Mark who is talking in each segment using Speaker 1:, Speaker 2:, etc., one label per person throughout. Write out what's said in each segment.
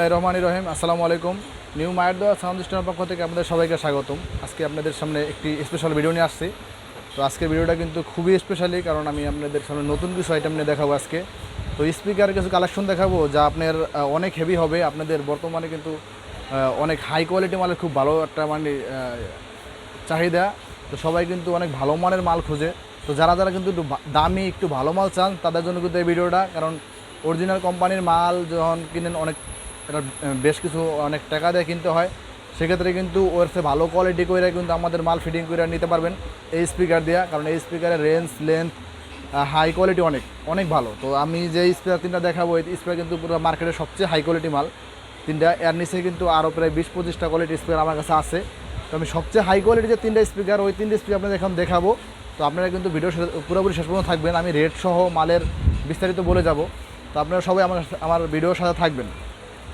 Speaker 1: বিসমিল্লাহ রহমান রহিম। আসসালামু আলাইকুম। নিউ মায়ের সাউন্ড সিস্টেমের পক্ষ থেকে আপনাদের সবাইকে স্বাগতম। আজকে আপনাদের সামনে একটি স্পেশাল ভিডিও নিয়ে আসছি। তো আজকের ভিডিওটা কিন্তু খুবই স্পেশালি কারণ আমি আপনাদের সামনে নতুন কিছু আইটেম নিয়ে দেখাবো আজকে। তো স্পিকার কিছু কালেকশন দেখাবো, যা আপনার অনেক হেভি হবে। আপনাদের বর্তমানে কিন্তু অনেক হাই কোয়ালিটি মালের খুব ভালো একটা মানে চাহিদা। তো সবাই কিন্তু অনেক ভালো মানের মাল খোঁজে। তো যারা যারা কিন্তু একটু দামি, একটু ভালো মাল চান, তাদের জন্য কিন্তু এই ভিডিওটা কারণ অরিজিনাল কোম্পানির মাল যখন কিনেন, অনেক এটা বেশ কিছু অনেক টাকা দিয়ে কিনতে হয়। সেক্ষেত্রে কিন্তু ওর সে ভালো কোয়ালিটি করে কিন্তু আমাদের মাল ফিটিং করে নিতে পারবেন এই স্পিকার দেওয়া কারণ এই স্পিকারের রেঞ্জ লেন্থ হাই কোয়ালিটি অনেক অনেক ভালো। তো আমি যে স্পিকার তিনটা দেখাবো, এই স্পিকার কিন্তু পুরো মার্কেটের সবচেয়ে হাই কোয়ালিটি মাল। তিনটা, এর নিচে কিন্তু আরও প্রায় বিশ পঁচিশটা কোয়ালিটি স্পিকার আমার কাছে আছে। তো আমি সবচেয়ে হাই কোয়ালিটি যে তিনটা স্পিকার ওই তিনটা স্পিকার আপনাদের এখন দেখাবো। তো আপনারা কিন্তু ভিডিও পুরোপুরি শেষ পর্যন্ত থাকবেন। আমি রেট সহ মালের বিস্তারিত বলে যাব। তো আপনারা সবাই আমার আমার ভিডিওর সাথে থাকবেন।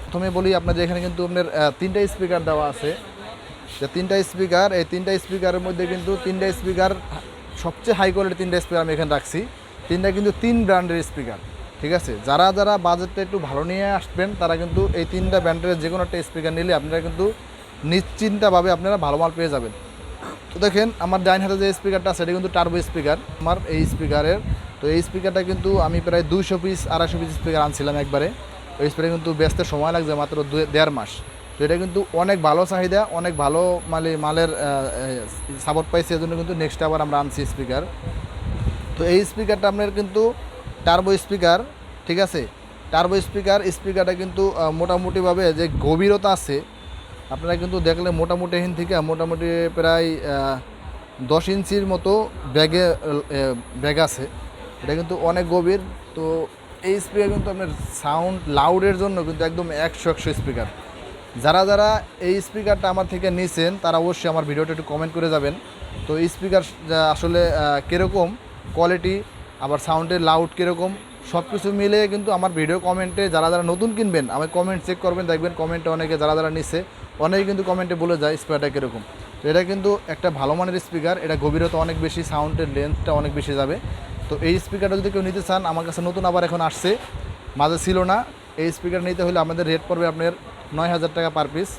Speaker 1: প্রথমে বলি আপনাদের এখানে কিন্তু আপনার তিনটা স্পিকার দেওয়া আছে। যে তিনটা স্পিকার এই তিনটা স্পিকারের মধ্যে কিন্তু তিনটা স্পিকার সবচেয়ে হাই কোয়ালিটির তিনটা স্পিকার আমি এখানে রাখছি। তিনটা কিন্তু তিন ব্র্যান্ডের স্পিকার ঠিক আছে? যারা যারা বাজেটটা একটু ভালো নিয়ে আসবেন, তারা কিন্তু এই তিনটা ব্র্যান্ডের যে কোনো একটা স্পিকার নিলে আপনারা কিন্তু নিশ্চিন্তভাবে আপনারা ভালো মাল পেয়ে যাবেন। তো দেখেন, আমার ডাইন হাতে যে স্পিকারটা আছে, এটা কিন্তু টার্বো স্পিকার আমার এই স্পিকারের তো এই স্পিকারটা কিন্তু আমি প্রায় দুইশো পিস আড়াইশো পিস স্পিকার আনছিলাম একবারে। ওই স্প্রে কিন্তু বেচতে সময় লাগছে মাত্র দেড় মাস। তো এটা কিন্তু অনেক ভালো চাহিদা, অনেক ভালো মানে মালের সাপোর্ট পাইছে এজন্য কিন্তু নেক্সট আবার আমরা আনছি স্পিকার তো এই স্পিকারটা আপনার কিন্তু টার্বো স্পিকার ঠিক আছে? টার্বো স্পিকার স্পিকারটা কিন্তু মোটামুটিভাবে যে গভীরতা আছে, আপনারা কিন্তু দেখলে মোটামুটি এখান থেকে, মোটামুটি প্রায় দশ ইঞ্চির মতো ব্যাগে ব্যাগ আছে। এটা কিন্তু অনেক গভীর, তো এই স্পিকার কিন্তু আপনার সাউন্ড লাউডের জন্য কিন্তু একদম একশো একশো স্পিকার যারা যারা এই স্পিকারটা আমার থেকে নিয়েছেন তারা অবশ্যই আমার ভিডিওটা একটু কমেন্ট করে যাবেন। তো এই স্পিকার আসলে কীরকম কোয়ালিটি আবার সাউন্ডের লাউড কীরকম সব কিছু মিলে কিন্তু আমার ভিডিও কমেন্টে যারা যারা নতুন কিনবেন আমি কমেন্ট চেক করবেন, দেখবেন কমেন্টে অনেকে যারা যারা নিচ্ছে অনেকে কিন্তু কমেন্টে বলে যায় স্পিকারটা কীরকম। তো এটা কিন্তু একটা ভালো মানের স্পিকার এটা গভীরতা অনেক বেশি সাউন্ডের লেন্থটা অনেক বেশি যাবে। তো এই স্পিকারটা যদি কেউ নিতে চান, আমার কাছে নতুন আবার এখন আসছে। মাঝে ছিল না। এই স্পিকার নিতে হলে আমাদের রেট পড়বে আপনার নয় হাজার টাকা পার পিস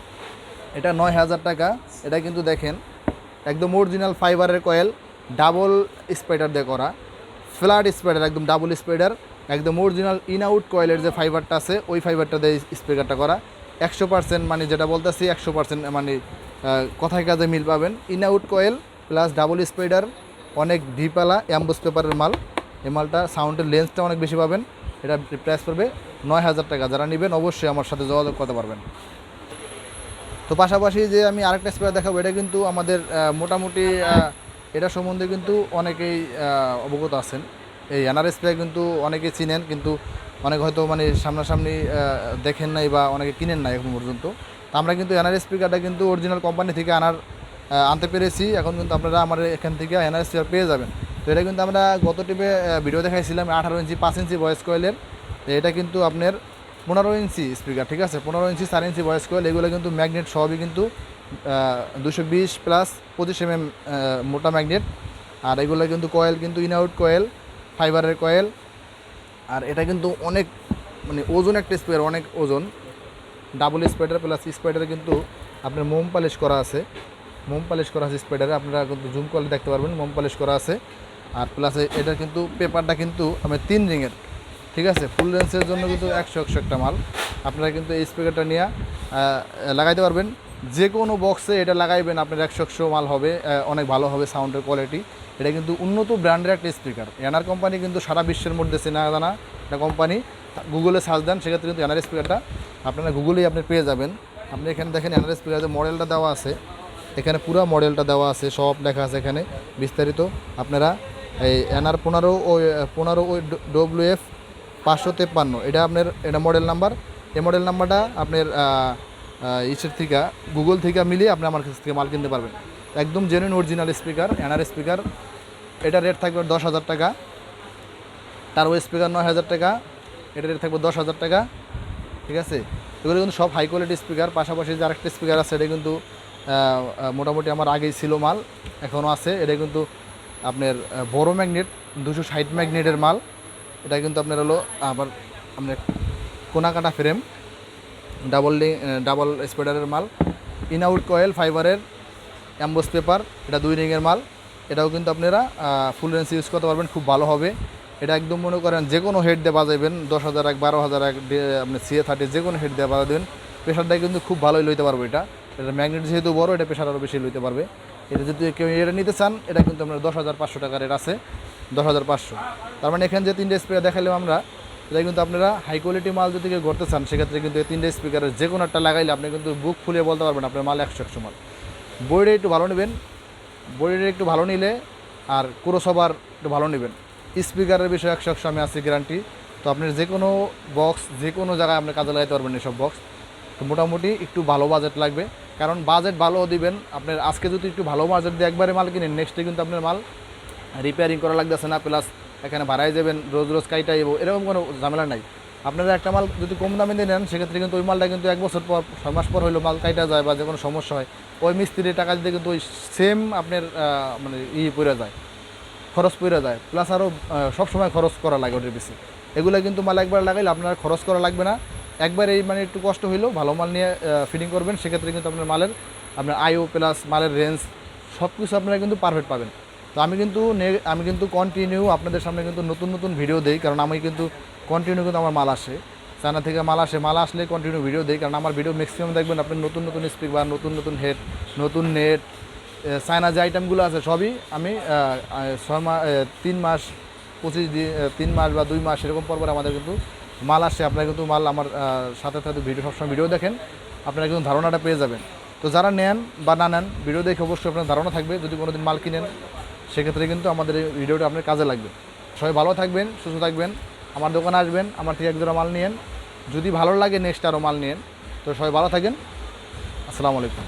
Speaker 1: এটা নয় হাজার টাকা। এটা কিন্তু দেখেন, একদম অরিজিনাল ফাইবারের কয়েল ডাবল স্পাইডার দিয়ে করা। ফ্ল্যাট স্পাইডার একদম ডাবল স্পাইডার একদম অরিজিনাল ইন আউট কয়েলের যে ফাইবারটা আছে, ওই ফাইবারটা দিয়ে স্পিকারটা করা। একশো পার্সেন্ট মানে যেটা বলতেছি, একশো পার্সেন্ট মানে কথায় কাজে মিল পাবেন। In out coil plus double spider অনেক ডিপালা অ্যাম্বুস পেপারের মাল। এই মালটা সাউন্ডের লেন্সটা অনেক বেশি পাবেন। এটা প্রাইস পড়বে নয় হাজার টাকা। যারা নেবেন অবশ্যই আমার সাথে যোগাযোগ করতে পারবেন। তো পাশাপাশি যে আমি আরেকটা স্প্রে দেখাবো, এটা কিন্তু আমাদের মোটামুটি এটা সম্বন্ধে কিন্তু অনেকেই অবগত আছেন। এই এনআর স্প্রে কিন্তু অনেকে চিনেন, কিন্তু অনেক হয়তো মানে সামনাসামনি দেখেন নাই বা অনেকে কিনেন নাই এখন পর্যন্ত। আমরা কিন্তু এনআর স্পিকারটা কিন্তু অরিজিনাল কোম্পানি থেকে আনার আনতে পেরেছি। এখন কিন্তু আপনারা আমার এখান থেকে এনআর স্পিকার পেয়ে যাবেন। তো এটা কিন্তু আমরা গত টিপে ভিডিও দেখাইছিলাম, আঠারো ইঞ্চি, পাঁচ ইঞ্চি ভয়েস কয়েলের এটা কিন্তু আপনার পনেরো ইঞ্চি স্পিকার ঠিক আছে? পনেরো ইঞ্চি, চার ইঞ্চি ভয়েস কয়েল এগুলো কিন্তু ম্যাগনেট সবই কিন্তু দুশো বিশ প্লাস পঁচিশ এম এম মোটা ম্যাগনেট আর এগুলো কিন্তু কয়েল কিন্তু ইনআউট কয়েল ফাইবারের কয়েল আর এটা কিন্তু অনেক মানে ওজন একটা স্পিকার অনেক ওজন। ডাবল স্পাইডার প্লাস স্পাইডারে কিন্তু আপনার মোম পালিশ করা আছে। মোম পালিশ করা আছে স্পাইডারে আপনারা কিন্তু জুম করলে দেখতে পারবেন, মোম পালিশ করা আছে। আর প্লাস এটা কিন্তু পেপারটা কিন্তু, আমি তিন রিংয়ের, ঠিক আছে? ফুল রেঞ্জের জন্য কিন্তু একশো একশো একটা মাল। আপনারা কিন্তু এই স্পিকারটা নিয়ে লাগাইতে পারবেন। যে কোনো বক্সে এটা লাগাইবেন, আপনার একশো একশো মাল হবে অনেক ভালো হবে সাউন্ডের কোয়ালিটি এটা কিন্তু উন্নত ব্র্যান্ডের একটা স্পিকার এনার কোম্পানি কিন্তু সারা বিশ্বের মধ্যে চেনা জানা একটা কোম্পানি গুগলে সার্চ দেন, সেক্ষেত্রে কিন্তু এনার স্পিকারটা আপনারা গুগলেই আপনি পেয়ে যাবেন। আপনি এখানে দেখেন এনার স্পিকার যে মডেলটা দেওয়া আছে। এখানে পুরো মডেলটা দেওয়া আছে, সব লেখা আছে এখানে, বিস্তারিত। আপনারা এই এনআর পনেরো ও, পনেরো ওই ডব্লিউ এফ পাঁচশো তেপ্পান্ন, এটা আপনার, এটা মডেল নাম্বার। এই মডেল নাম্বারটা আপনার ইসের থেকে, গুগল থেকে মিলিয়ে আপনি আমার কাছ থেকে মাল কিনতে পারবেন। একদম genuine original speaker NR speaker এটা রেট থাকবে দশ হাজার টাকা। টার্বো স্পিকার নয় হাজার টাকা। এটা রেট থাকবে দশ হাজার টাকা। ঠিক আছে? এগুলো কিন্তু সব হাই কোয়ালিটি স্পিকার পাশাপাশি যে আরেকটা স্পিকার আছে, এটা কিন্তু মোটামুটি আমার আগেই ছিল মাল, এখনও আছে। এটা কিন্তু আপনার বড় ম্যাগনেট, দুশো ষাট ম্যাগনেটের মাল। এটা কিন্তু আপনার হলো আবার আপনার কোনাকাটা ফ্রেম, ডাবল ডাবল স্প্রেডারের মাল। ইন আউট কয়েল, ফাইবারের, অ্যাম্বোস পেপার, এটা দুই রিংয়ের মাল। এটাও কিন্তু আপনারা ফুল রেঞ্জ ইউজ করতে পারবেন, খুব ভালো হবে। এটা একদম মনে করেন যে কোনো হেড দিয়ে বাজাইবেন, দশ হাজার এক, বারো হাজার এক আপনি সিএ থার্টি যে কোনো হেড দিয়ে বাজাবেন প্রেশারটা কিন্তু খুব ভালোই লইতে পারবে এটা। এটা ম্যাগনেট যেহেতু বড়, এটা প্রেশার আরও বেশি লইতে পারবে। এটা যদি কেউ এটা নিতে চান, এটা কিন্তু আপনার দশ হাজার পাঁচশো টাকার রেট আছে, দশ হাজার পাঁচশো। তার মানে এখানে যে তিনটে স্পিকার দেখালাম আমরা, এটা কিন্তু আপনারা হাই কোয়ালিটি মাল যদি কেউ করতে চান, সেক্ষেত্রে কিন্তু এই তিনটে স্পিকারের যে কোনো একটা লাগাইলে আপনি কিন্তু বুক ফুলিয়ে বলতে পারবেন আপনার মাল একশো একশো মাল। বইটা একটু ভালো নেবেন বইটা একটু ভালো নিলে আর কুরো সবার একটু ভালো নেবেন। স্পিকারের বিষয়ে একশো একশো আমি আছি গ্যারান্টি তো আপনার যে কোনো বক্স যে কোনো জায়গায় আপনি কাজে লাগাতে পারবেন এসব বক্স তো মোটামুটি একটু ভালো বাজেট লাগবে। কারণ বাজেট ভালো দিবেন। আপনার আজকে যদি একটু ভালো বাজেট দিয়ে একবারে মাল কিনেন নেক্সটে কিন্তু আপনার মাল রিপেয়ারিং করা লাগতেছে না প্লাস এখানে ভাড়ায় যাবেন, রোজ রোজ কাইটাই এরকম কোনো ঝামেলা নাই। আপনারা একটা মাল যদি কম দামে দিয়ে নেন, সেক্ষেত্রে কিন্তু ওই মালটা কিন্তু এক বছর পর, ছয় মাস পর হইল মাল কাইটা যায় বা যে কোনো সমস্যা হয়, ওই মিস্ত্রির টাকা দিতে কিন্তু ওই সেম আপনার মানে ই পড়ে যায়, খরচ পড়ে যায় প্লাস আরও সবসময় খরচ করা লাগে ওটার বেশি। এগুলো কিন্তু মাল একবার লাগাইলে আপনার খরচ করা লাগবে না। একবার এই মানে একটু কষ্ট হইলেও ভালো মাল নিয়ে ফিটিং করবেন, সেক্ষেত্রে কিন্তু আপনার মালের, আপনার আইও প্লাস মালের রেঞ্জ সব কিছু আপনারা কিন্তু পারফেক্ট পাবেন। তো আমি কিন্তু আমি কিন্তু কন্টিনিউ আপনাদের সামনে কিন্তু নতুন নতুন ভিডিও দিই, কারণ আমি কিন্তু কন্টিনিউ কিন্তু আমার মাল আসে। চায়না থেকে মাল আসে, মাল আসলে কন্টিনিউ ভিডিও দিই, কারণ আমার ভিডিও ম্যাক্সিমাম দেখবেন আপনি নতুন নতুন স্পিক বা নতুন নতুন হেড নতুন নেট চায়না যে আইটেমগুলো আছে সবই আমি ছয় মাস তিন মাস, পঁচিশ দিন তিন মাস বা দুই মাস এরকম পর পর আমাদের কিন্তু মাল আসে আপনারা কিন্তু মাল আমার সাথে সাথে ভিডিও, সবসময় ভিডিও দেখেন, আপনারা কিন্তু ধারণাটা পেয়ে যাবেন। তো যারা নেন বা না নেন, ভিডিও দেখে অবশ্যই আপনার ধারণা থাকবে, যদি কোনো দিন মাল কিনেন, সেক্ষেত্রে কিন্তু আমাদের এই ভিডিওটা আপনার কাজে লাগবে। সবাই ভালো থাকবেন, সুস্থ থাকবেন, আমার দোকানে আসবেন, আমার থেকে এক জোড়া মাল নিয়েন। যদি ভালো লাগে নেক্সট আরও মাল নিয়েন। তো সবাই ভালো থাকেন। আসসালামু আলাইকুম।